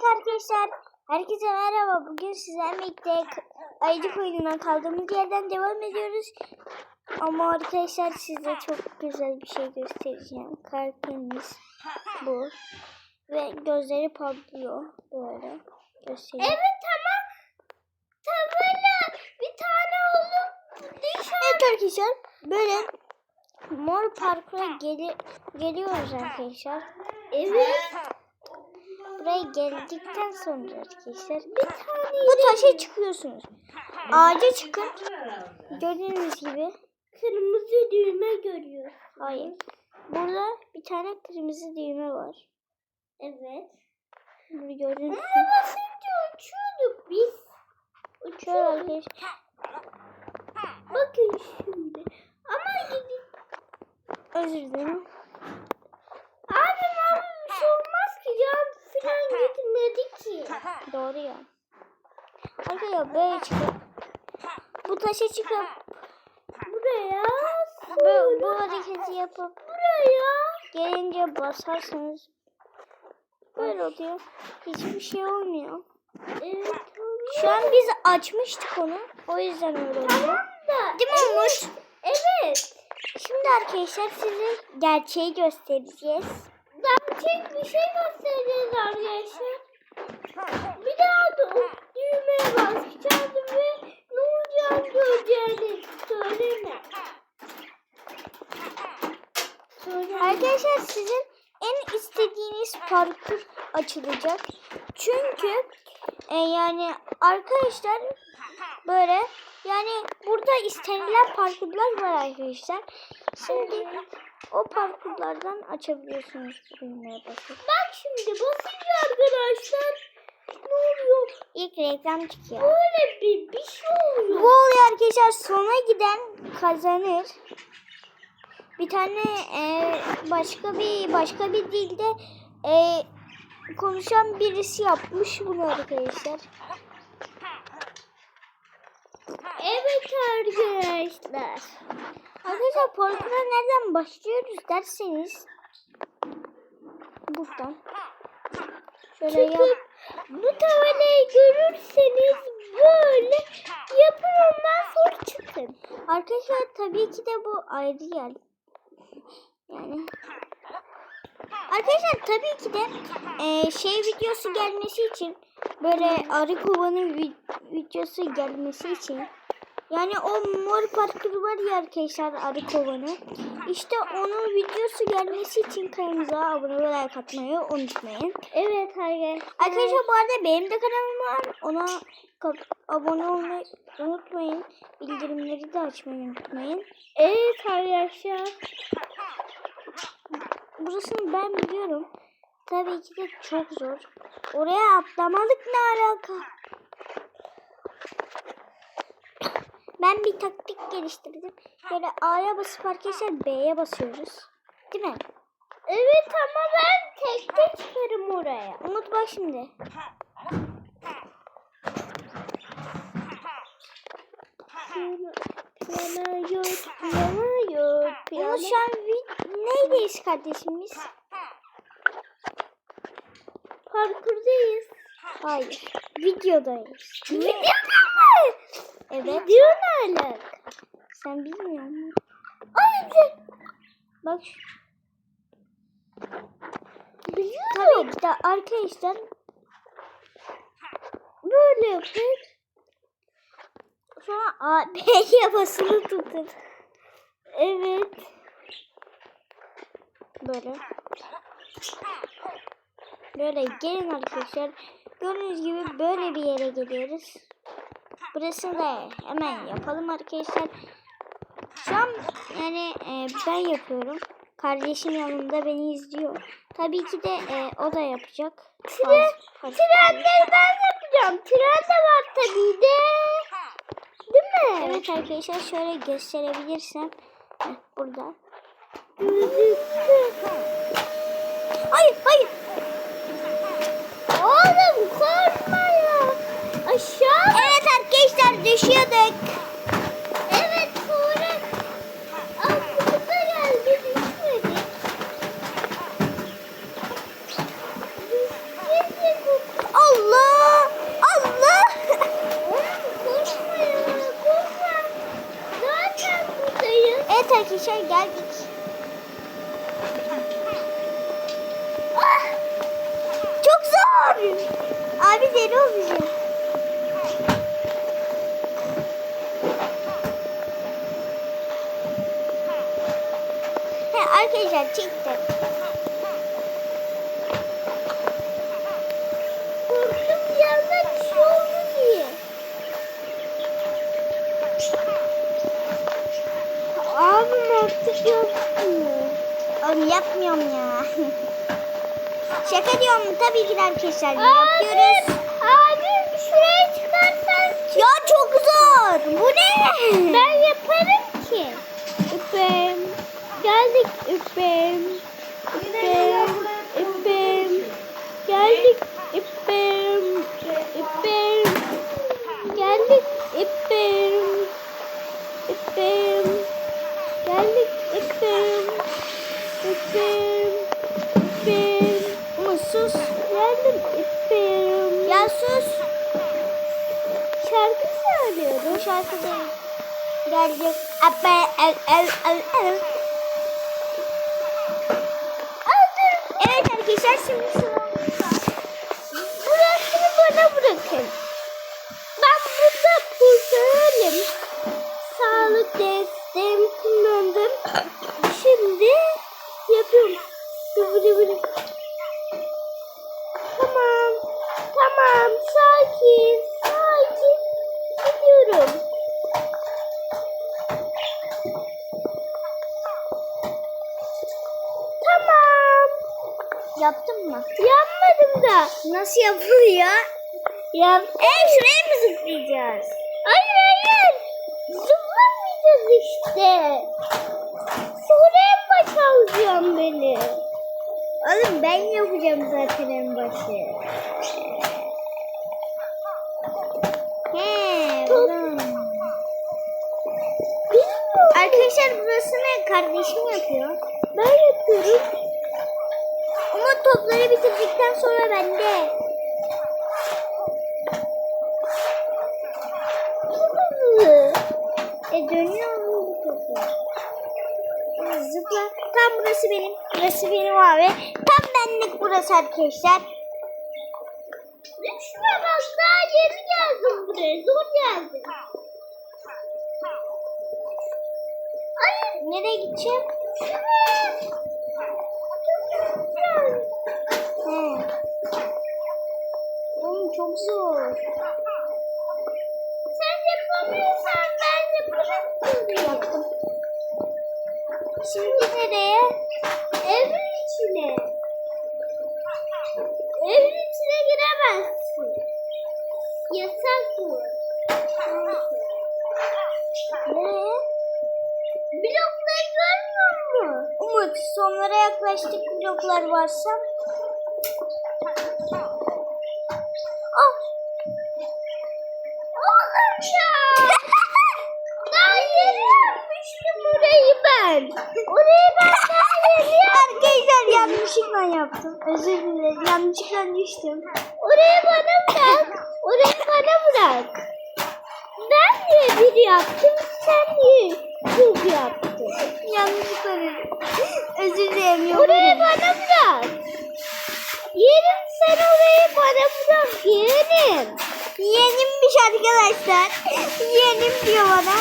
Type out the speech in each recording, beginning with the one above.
Evet arkadaşlar, herkese merhaba. Bugün sizlerle birlikte ayıcık oyununa kaldığımız yerden devam ediyoruz. Ama arkadaşlar size çok güzel bir şey göstereceğim. Karakterimiz bu. Ve gözleri patlıyor. Böyle göstereyim. Evet tamam. Tamam. Bir tane oğlum Evet arkadaşlar, böyle mor parkura geli geliyoruz arkadaşlar. Evet. Buraya geldikten sonra arkadaşlar Bir tane bu taşa çıkıyorsunuz. Ağaca çıkın. Gördüğünüz gibi kırmızı düğme görüyor. Hayır. Burada bir tane kırmızı düğme var. Evet. Bunu gördüğünüz Ona gibi. basınca uçuyorduk biz. Uçuyorduk. arkadaşlar. Bakın şimdi. Ama gidin. Özür dilerim. Abim abi bir şey olmaz ki can filan gitmedi ki. Doğru ya. Arkadaşlar böyle çıkıp bu taşa çıkıp Buraya. bu, bu hareketi yapıp Buraya. gelince basarsanız böyle oluyor. Hiçbir şey olmuyor. Evet. Şu an biz açmıştık onu. O yüzden öyle oluyor. Tamam da. Değil mi Umut? Evet. Şimdi arkadaşlar size gerçeği göstereceğiz. Gerçek bir şey göstereceğiz arkadaşlar. Bir daha da o düğmeye basacağız ve ne olacağını göreceğini söyleme. Söyle. Arkadaşlar sizin en istediğiniz parkur açılacak. Çünkü e, yani arkadaşlar böyle yani burada istenilen parkurlar var arkadaşlar. Şimdi o parkurlardan açabiliyorsunuz düğmeye basıp. Bak şimdi basınca arkadaşlar ne oluyor? İlk reklam çıkıyor. Böyle bir, bir şey oluyor. Bu oluyor arkadaşlar sona giden kazanır. Bir tane e, başka bir başka bir dilde e, konuşan birisi yapmış bunu arkadaşlar. Evet arkadaşlar. Arkadaşlar parkura nereden başlıyoruz derseniz buradan. Şöyle yap. Çıkıp bu tabelayı görürseniz böyle yapın ondan sonra çıkın. Arkadaşlar tabii ki de bu ayrı yer. Yani Arkadaşlar tabii ki de e, şey videosu gelmesi için böyle arı kovanın vi- videosu gelmesi için yani o mor parkur var ya arkadaşlar arı kovanı. İşte onun videosu gelmesi için kanalımıza abone ve like atmayı unutmayın. Evet arkadaşlar. Arkadaşlar bu arada benim de kanalım var. Ona abone olmayı unutmayın. Bildirimleri de açmayı unutmayın. Evet arkadaşlar. Burasını ben biliyorum. Tabii ki de çok zor. Oraya atlamalık ne alaka? Ben bir taktik geliştirdim. Böyle A'ya basıp arkadaşlar B'ye basıyoruz. Değil mi? Evet ama ben tekte çıkarım oraya. Umut bak şimdi. Piyano yok, piyano yok, piyano. Umut şu an neydeyiz kardeşimiz? Parkurdayız. Hayır. Videodayız. Videoda mı? Evet. Video ne alaka? Sen bilmiyor musun? Ay Bak şu- biliyorum. tabii ki de arkadaşlar Böyle yapın. sonra A, B'ye basılı tutun. Evet. Böyle. Böyle gelin arkadaşlar. Gördüğünüz gibi böyle bir yere geliyoruz. Burasını da hemen yapalım arkadaşlar. Şu an yani e, ben yapıyorum. Kardeşim yanımda beni izliyor. Tabii ki de e, o da yapacak. Tren, trenleri ben yapacağım. Tren de var tabii de. Değil mi? Evet arkadaşlar şöyle gösterebilirsem. Burada. Hayır hayır. Oğlum korkma ya. Aşağı. Evet arkadaşlar düşüyorduk. Arkadaşlar geldik. Ah! Çok zor. Abi deli olacak. He arkadaşlar çektim. Korktum yanına bir şey oldu diye. Abim artık yapmıyor. Oğlum yapmıyorum ya. Şaka diyorum tabii ki de arkadaşlar Abi, yapıyoruz. abi şuraya çıkarsan Ya çok zor. Bu ne? ben yaparım ki. Üpem. Geldik üpem. Üpem. Üpem. Ama sus. Geldim üpem. Ya sus. Şarkı söylüyorum. Şarkı değil. Geldik. Abbe el el el el. Evet arkadaşlar şimdi Yaptın mı? Yanmadım da. Nasıl yapılıyor? Yap. E şuraya mı zıplayacağız? Hayır hayır. Zıplamayacağız işte. Sonra en başa alacağım beni. Oğlum ben yapacağım zaten en başı. He. Bilmiyorum. Arkadaşlar burası ne? Kardeşim yapıyor. Ben yapıyorum. Topları bitirdikten sonra bende. E dönüyor mu bu toplar? Zıpla. Tam burası benim. Burası benim abi. Tam benlik burası arkadaşlar. Düşme bak daha yeni geldim buraya. Zor geldim. Ay nereye gideceğim? Evet. He. Oğlum çok zor. Sen yapamıyorsan ben yaparım. Yaptım. Şimdi nereye? Evin içine. Evin içine giremezsin. Yasak bu. Nereye? Blokları görmüyor Umut sonlara yaklaştık bloklar varsa. Oh. Oğlum ya. Daha yeni yapmıştım orayı ben. Orayı ben daha yeni. Arkadaşlar yanlışlıkla yaptım. Özür dilerim. Yanlışlıkla düştüm. Orayı bana bırak. Orayı bana bırak. Ben niye bir yaptım, sen niye çok yaptın? Yanlışlıkla Orayı Yok. bana bırak. Yerim sen orayı bana bırak yerim. Yeğenimmiş arkadaşlar. Yeğenim diyor bana.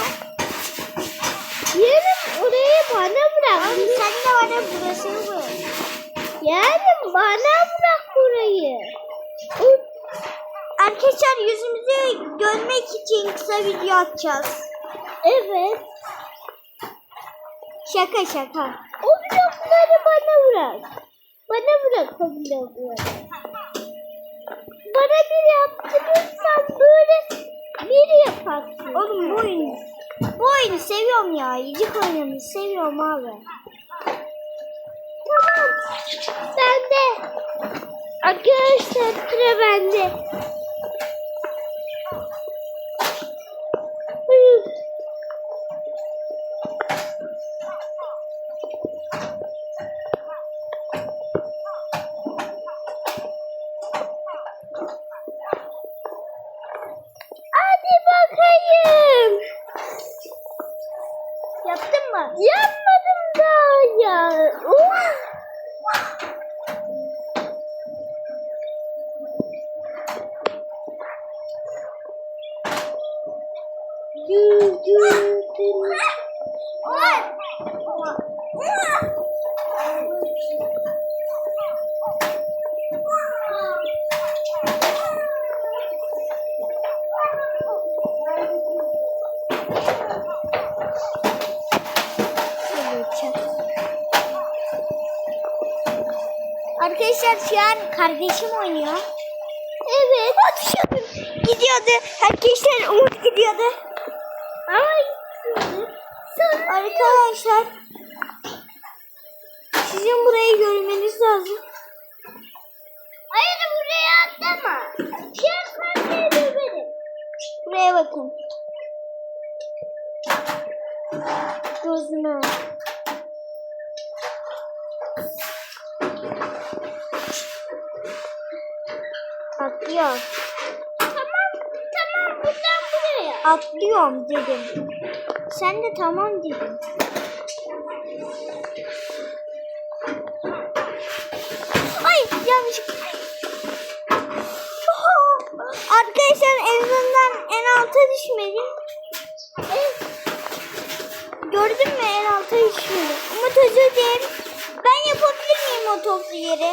Yerim orayı bana bırak. Oğlum sen de bana burasını bırak. Yerim bana bırak orayı. O- Arkadaşlar yüzümüzü görmek için kısa video atacağız. Evet. Şaka şaka. O blokları bana bırak. Bana bırak o blokları. Bana bir yaptırırsan böyle bir yaparsın. Oğlum bu oyunu, bu oyunu seviyorum ya. Yiyecek oyununu seviyorum abi. Tamam. Ben de. Arkadaşlar sıra bende. buradayım. Yaptın mı? Yapmadım da ya. Uh. Yüzüm. Gidiyordu. Ay. Sonra Arkadaşlar sizin burayı görmeniz lazım. Hayır buraya atlama. Kartları benim. Buraya bakın. Gözüme. Atlıyor. Tamam. Tamam buradan. Atlıyorum dedim. Sen de tamam dedin. Ay yanlış. Arkadaşlar en azından en alta düşmedim. Gördün mü en alta düşmedim. Umut özür dilerim. Ben yapabilir miyim o toplu yeri?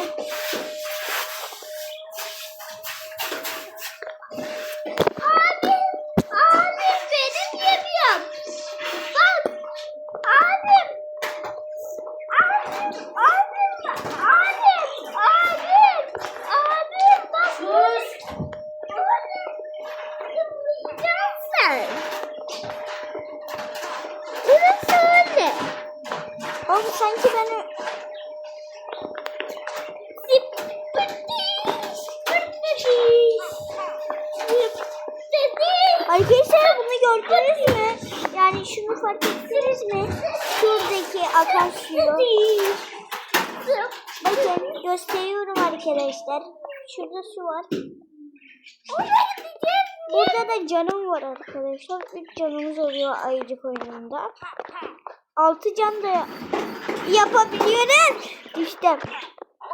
Şuradaki akan suyu. Bakın gösteriyorum arkadaşlar. Şurada su var. Burada da canım var arkadaşlar. 3 canımız oluyor ayıcık oyununda. 6 can da yapabiliyoruz. İşte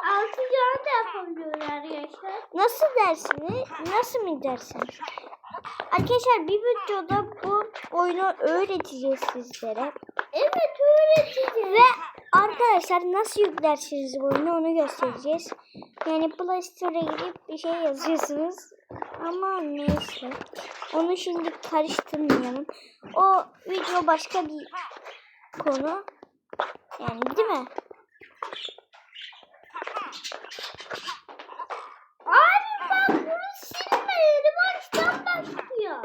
Altı can da yapabiliyorlar arkadaşlar. nasıl dersiniz? Nasıl mı dersiniz? Arkadaşlar bir videoda bu oyunu öğreteceğiz sizlere. Evet öğreteceğiz. Ve arkadaşlar nasıl yüklersiniz bu oyunu onu göstereceğiz. Yani Play Store'a gidip bir şey yazıyorsunuz. Ama neyse. Onu şimdi karıştırmayalım. O video başka bir konu. Yani değil mi? Abi bak bunu silmeyelim baştan başlıyor.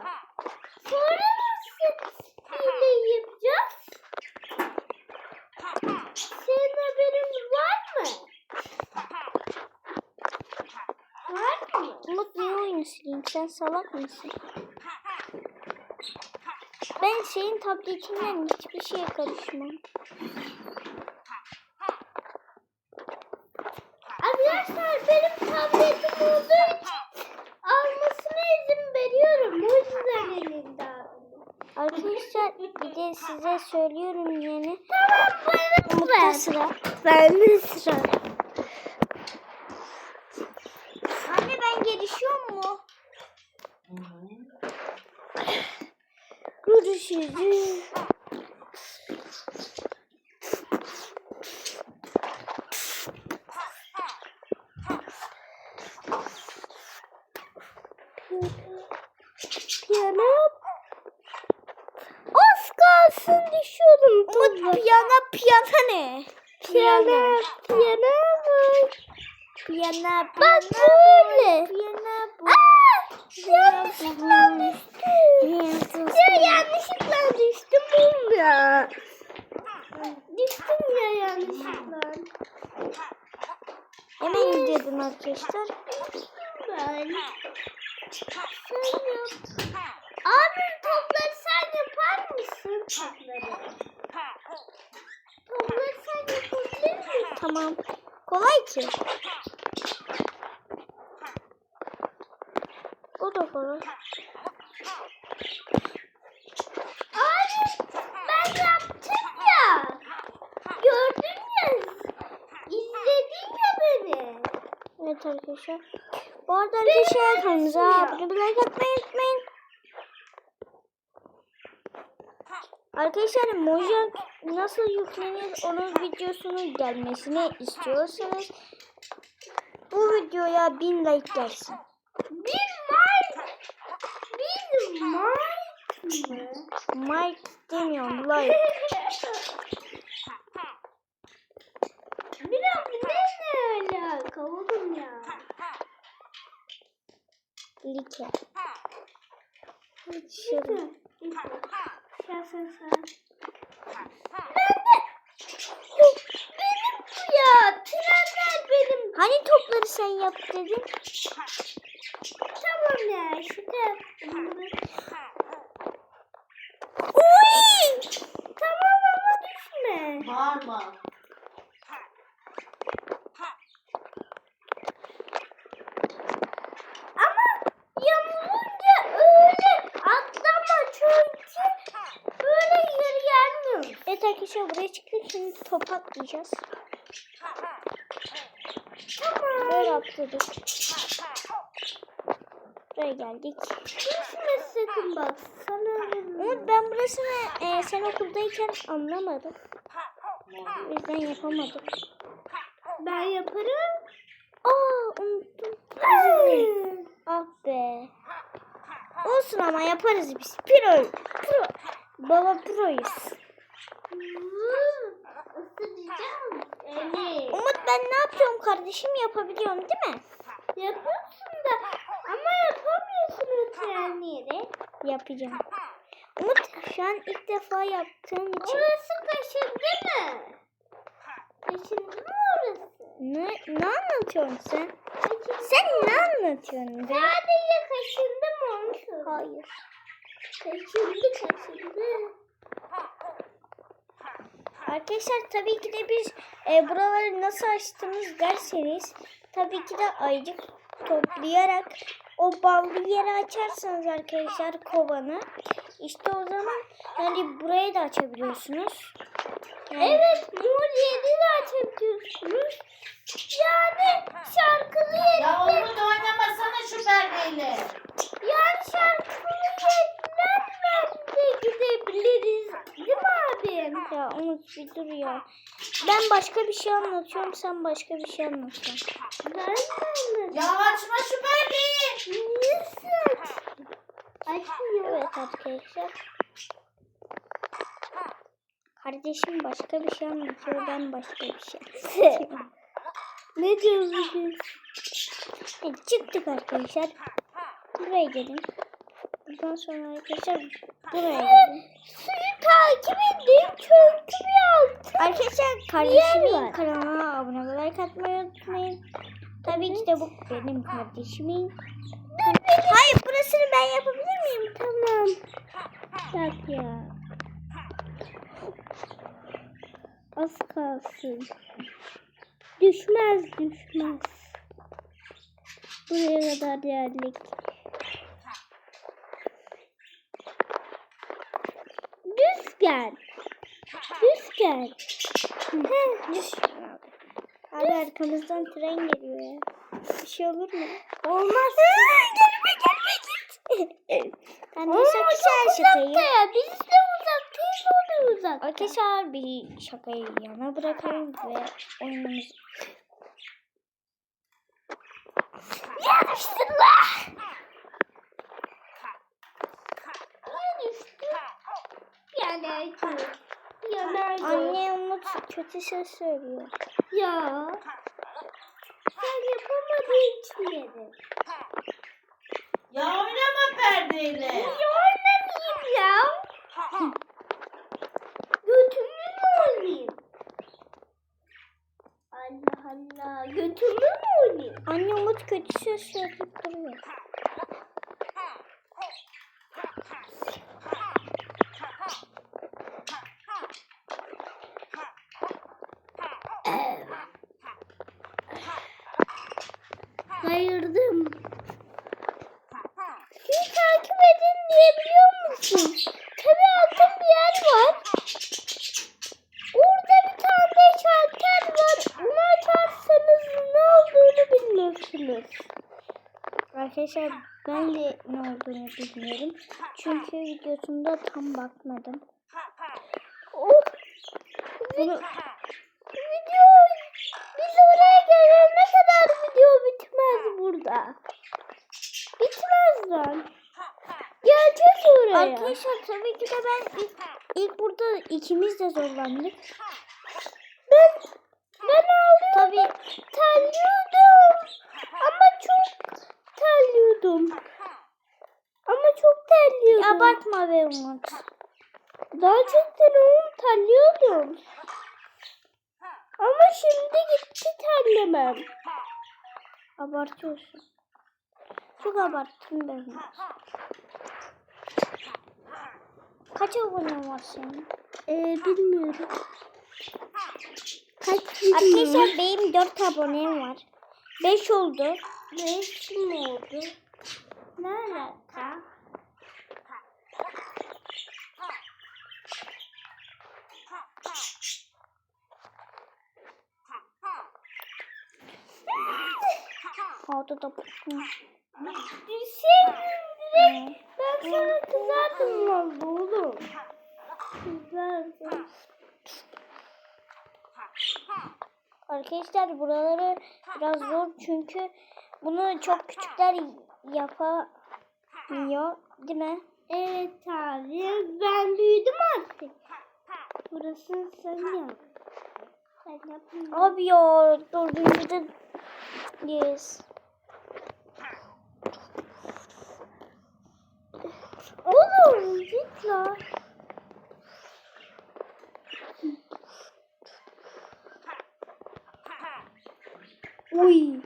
Sonra nasıl hile yapacağız? Senin haberin var mı? Var mı? Umut niye oyunu sileyim? Sen salak mısın? Ben senin tabletinden hiçbir şeye karışmam. Arkadaşlar benim tabletim olduğu için almasına izin veriyorum. O yüzden elinde. Arkadaşlar bir de size söylüyorum yani. Tamam benim Umut'ta sıra. Bende sıra. Anne ben gelişiyor Görüşürüz. Piyano. Az kalsın düşüyordum. Umut piyano piyano ne? Piyano. Piyano mu? Piyano Bak piyano. böyle. Piyano bu. Aa, yanlışlıkla düştüm. Ya yanlışlıkla düştüm oğlum ya. Düştüm ya yanlışlıkla. Gidiyordum arkadaşlar. Ben. Sen yap. Abi topları sen yapar mısın? Topları. Topları sen yapabilir misin? Tamam. Kolay ki. O da kolay. Abi ben yaptım ya. Gördün ya. İzledin ya beni. Evet arkadaşlar. Bu arada arkadaşlar kanalımıza abone olmayı like unutmayın. Arkadaşlar Mojang nasıl yüklenir onun videosunun gelmesini istiyorsanız bu videoya 1000 like gelsin. Bir Mike. Bir Mike mı? Mike demiyorum like. Bir abi ne ne alaka oğlum ya? Like. Şurada. Şurada. Sen sen sen. Benim bu ya. Trenler benim. Hani topları sen yap dedin? Tamam ya. Şurada. Uy! Tamam ama düşme. Bağırma. Ama yamulunca öyle atlama çünkü böyle yeri gelmiyor. Evet arkadaşlar buraya çıktık şimdi top atlayacağız. Böyle atladık. Buraya geldik. Düşme sakın bak. Sana Umut ben burasını e, sen okuldayken anlamadım. O yüzden yapamadım. ben yaparım. Aa unuttum. Ah be. Olsun ama yaparız biz. Pro. Pro. Baba proyuz. Isıracağım. Evet. Umut ben ne yapıyorum kardeşim yapabiliyorum değil mi? Yapıyorsun da ama yapamıyorsun o trenleri. Yapacağım. Umut şu an ilk defa yaptığım için. Orası kaşındı mı? Kaşındı mı orası? Ne, ne anlatıyorsun sen? Kaşındı Sen ne anlatıyorsun be? Sadece kaşındı mı söyle. Hayır. Kaşındı kaşındı. Arkadaşlar tabii ki de biz e, buraları nasıl açtınız derseniz tabii ki de ayıcık toplayarak o ballı yere açarsanız arkadaşlar kovanı işte o zaman yani burayı da açabiliyorsunuz. Yani Evet mor yeri de açabiliyorsunuz. Yani şarkılı Ya yerler, Umut oynamasana şu perdeyle. yani şarkılı yerler de gidebiliriz. Değil mi abim? Ya Umut bir dur ya. Ben başka bir şey anlatıyorum sen başka bir şey anlatıyorsun. Ben de anladım. Ya açma şu perdeyi. Niye saç? Açmıyor. Evet arkadaşlar. Kardeşim başka bir şey anlatıyor ben başka bir şey anlatıyorum. Ne diyorsun? Evet, çıktık arkadaşlar. Buraya gelin. Buradan sonra arkadaşlar buraya gelin. Suyu takip edin çünkü bir altı. Arkadaşlar kardeşimin kanalına abone like atmayı unutmayın. Tabii ki de bu benim kardeşimin. Hayır burasını ben yapabilir miyim? Tamam. Bak ya. Az kalsın. Düşmez düşmez. Buraya kadar geldik. Düz gel. Düz gel. Heh, düş. Abi arkamızdan tren geliyor ya. Bir şey olur mu? Olmaz. gelme gelme git. ben de şaka çok şakayı. ya. Biz de uzaktayız o da uzak. Arkadaşlar bir şakayı yana bırakalım ve oyunumuzu Ya düştün la. Ya düştün. Yani Yanar Anne Umut kötü söz söylüyor. Ya. Sen yapamadığın için dedim. Ya oynama perdeyle. Ya oynamayayım ya. Götümü mü oynayayım? Allah Allah. Götümü mü oynayayım? Anne Umut kötü söz söyleyip duruyor. Hayırdım. Sizi takip edin diyebiliyor musun? Tabii altın bir yer var. Orada bir tane şalter var. Onu açarsanız ne olduğunu bilmiyorsunuz. Arkadaşlar ben de ne olduğunu bilmiyorum. Çünkü videosunda tam bakmadım. Bunu Video biz oraya gelene kadar video bitmez burada. Bitmez lan. Geleceğiz oraya. Arkadaşlar tabii ki de ben ilk, ilk burada ikimiz de zorlandık. Ben ben ağlıyordum. Tabii Terliyordum. Ama çok terliyordum. Ama çok terliyordum. Abartma be Umut. Daha çok terliyordum, terliyordum. Ama şimdi gitti terlemem. Abartıyorsun. Çok abarttın be Umut. Kaç abonen var senin? Ee, bilmiyorum. Kaç Arkadaşlar benim 4 abonem var. 5 oldu. Beş mi oldu? Ne alaka? Orada da Şey, direkt ben sana kızardım lan oğlum. Kızardım. Arkadaşlar buraları biraz zor çünkü bunu çok küçükler yapamıyor değil mi? Evet abi ben büyüdüm artık. Burası sen yap. Sen yapma. Abi ya dördüncüde yes. Oğlum git la. Uy.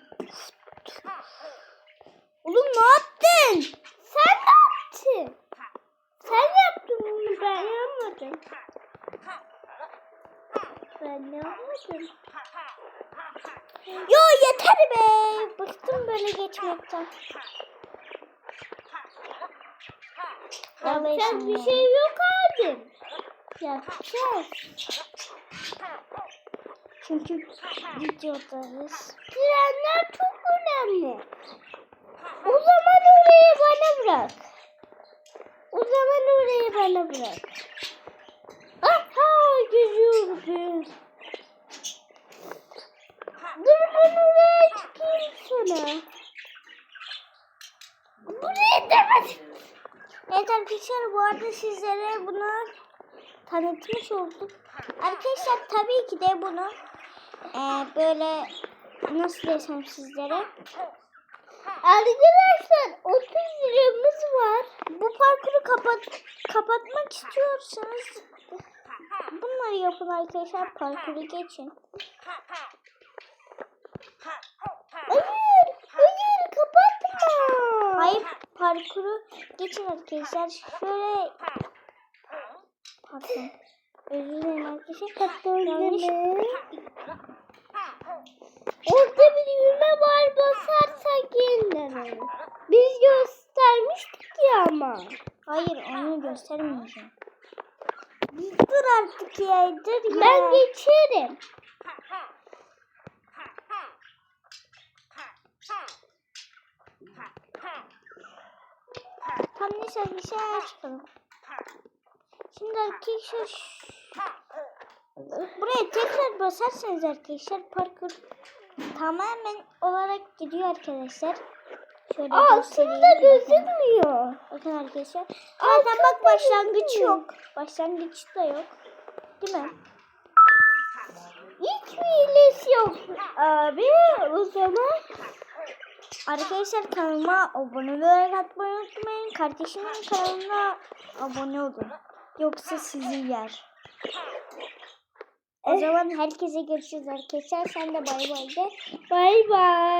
Oğlum ne yaptın? Sen ne yaptın? Sen yaptın bunu ben yapmadım. Ben yapmadım? Ya yeter be. Bıktım böyle geçmekten. Yapacak bir şey yok abi. Yapacağız. Çünkü videodayız. Trenler çok önemli. O zaman orayı bana bırak. O zaman orayı bana bırak. Aha geliyorum. Dur ben oraya çıkayım sana. Buraya demedim. Evet arkadaşlar bu arada sizlere bunu tanıtmış olduk. Arkadaşlar tabii ki de bunu eee, böyle nasıl desem sizlere Arkadaşlar 30 liramız var. bu parkuru kapat kapatmak istiyorsanız bunları yapın arkadaşlar parkuru geçin. Hayır, hayır kapatma. Hayır parkuru geçin arkadaşlar. Şöyle pardon. Özür dilerim arkadaşlar. Yanlış. Orada bir düğme var basarsak yeniden olur. Biz göstermiştik ya ama. Hayır onu göstermeyeceğim. Dur artık ya dur ya. Ben geçerim. Neyse bir şey çıkalım. Şimdi arkadaşlar buraya tekrar basarsanız arkadaşlar parkur tamamen olarak gidiyor arkadaşlar. Şöyle Aslında göstereyim. gözükmüyor. Bakın arkadaşlar. Zaten bak başlangıç yok. Başlangıç da yok. Değil mi? Hiç hilesi yok abi. O zaman Arkadaşlar kanalıma abone olarak atmayı unutmayın. Kardeşimin kanalına abone olun. Yoksa sizi yer. O zaman herkese görüşürüz arkadaşlar. Sen de bay bay de. bay bay.